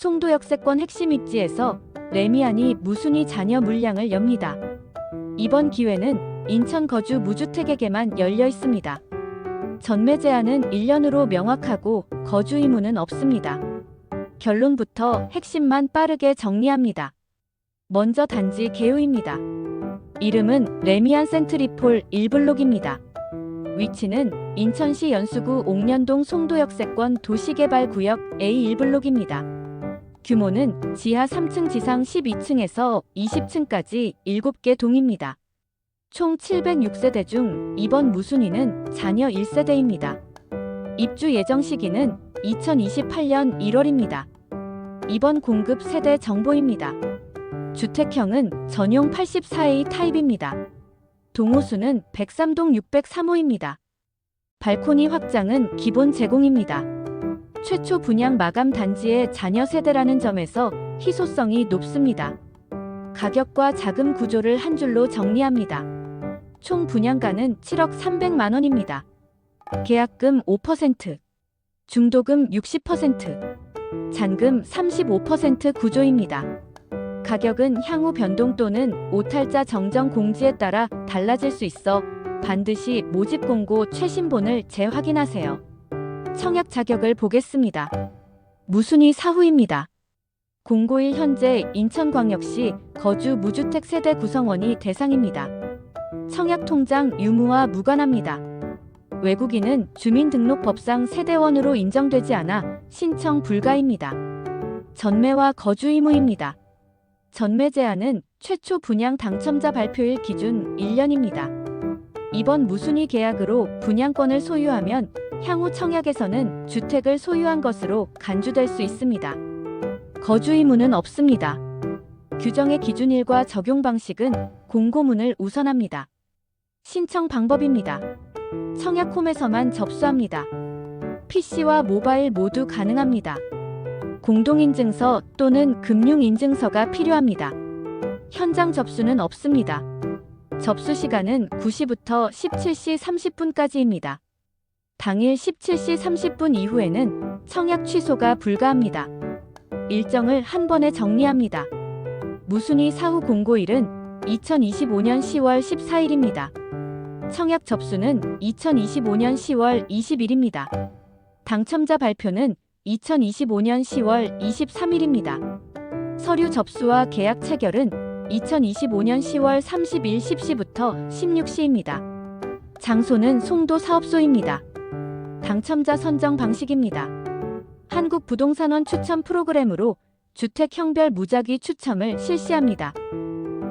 송도 역세권 핵심 입지에서 레미안이 무순위 자녀 물량을 엽니다. 이번 기회는 인천 거주 무주택에게만 열려 있습니다. 전매 제한은 1년으로 명확하고 거주 의무는 없습니다. 결론부터 핵심만 빠르게 정리합니다. 먼저 단지 개요입니다. 이름은 레미안 센트리폴 1블록입니다. 위치는 인천시 연수구 옥년동 송도역세권 도시개발구역 A1블록입니다. 규모는 지하 3층 지상 12층에서 20층까지 7개 동입니다. 총 706세대 중 이번 무순위는 자녀 1세대입니다. 입주 예정 시기는 2028년 1월입니다. 이번 공급 세대 정보입니다. 주택형은 전용 84A 타입입니다. 동호수는 103동 603호입니다. 발코니 확장은 기본 제공입니다. 최초 분양 마감 단지의 자녀 세대라는 점에서 희소성이 높습니다. 가격과 자금 구조를 한 줄로 정리합니다. 총 분양가는 7억 300만 원입니다. 계약금 5%, 중도금 60%, 잔금 35% 구조입니다. 가격은 향후 변동 또는 오탈자 정정 공지에 따라 달라질 수 있어 반드시 모집 공고 최신본을 재확인하세요. 청약 자격을 보겠습니다. 무순위 사후입니다. 공고일 현재 인천광역시 거주 무주택 세대 구성원이 대상입니다. 청약 통장 유무와 무관합니다. 외국인은 주민등록법상 세대원으로 인정되지 않아 신청 불가입니다. 전매와 거주 의무입니다. 전매 제한은 최초 분양 당첨자 발표일 기준 1년입니다. 이번 무순위 계약으로 분양권을 소유하면 향후 청약에서는 주택을 소유한 것으로 간주될 수 있습니다. 거주 의무는 없습니다. 규정의 기준일과 적용 방식은 공고문을 우선합니다. 신청 방법입니다. 청약홈에서만 접수합니다. PC와 모바일 모두 가능합니다. 공동인증서 또는 금융인증서가 필요합니다. 현장 접수는 없습니다. 접수 시간은 9시부터 17시 30분까지입니다. 당일 17시 30분 이후에는 청약 취소가 불가합니다. 일정을 한 번에 정리합니다. 무순위 사후 공고일은 2025년 10월 14일입니다. 청약 접수는 2025년 10월 20일입니다. 당첨자 발표는 2025년 10월 23일입니다. 서류 접수와 계약 체결은 2025년 10월 30일 10시부터 16시입니다. 장소는 송도 사업소입니다. 당첨자 선정 방식입니다. 한국부동산원 추첨 프로그램으로 주택형별 무작위 추첨을 실시합니다.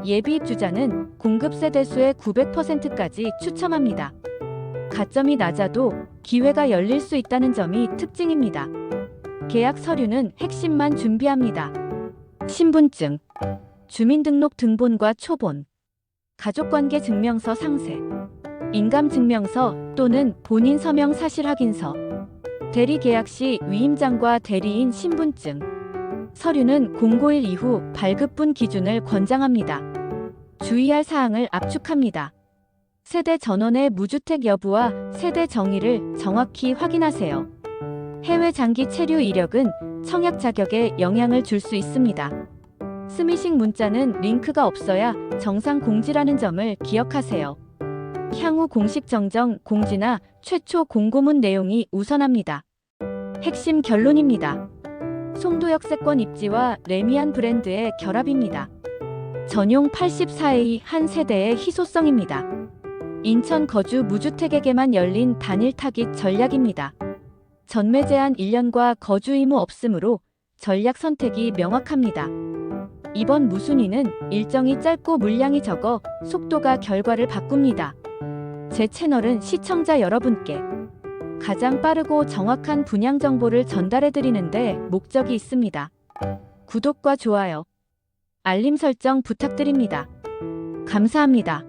예비 입주자는 공급 세 대수의 900%까지 추첨합니다. 가점이 낮아도 기회가 열릴 수 있다는 점이 특징입니다. 계약 서류는 핵심만 준비합니다. 신분증, 주민등록 등본과 초본, 가족관계 증명서 상세, 인감증명서 또는 본인 서명 사실 확인서, 대리 계약 시 위임장과 대리인 신분증, 서류는 공고일 이후 발급분 기준을 권장합니다. 주의할 사항을 압축합니다. 세대 전원의 무주택 여부와 세대 정의를 정확히 확인하세요. 해외 장기 체류 이력은 청약 자격에 영향을 줄 수 있습니다. 스미싱 문자는 링크가 없어야 정상 공지라는 점을 기억하세요. 향후 공식 정정 공지나 최초 공고문 내용이 우선합니다. 핵심 결론입니다. 송도역 세권 입지와 레미안 브랜드의 결합입니다. 전용 84A 한 세대의 희소성입니다. 인천 거주 무주택에게만 열린 단일 타깃 전략입니다. 전매 제한 1년과 거주 의무 없으므로 전략 선택이 명확합니다. 이번 무순위는 일정이 짧고 물량이 적어 속도가 결과를 바꿉니다. 제 채널은 시청자 여러분께 가장 빠르고 정확한 분양 정보를 전달해 드리는데 목적이 있습니다. 구독과 좋아요, 알림 설정 부탁드립니다. 감사합니다.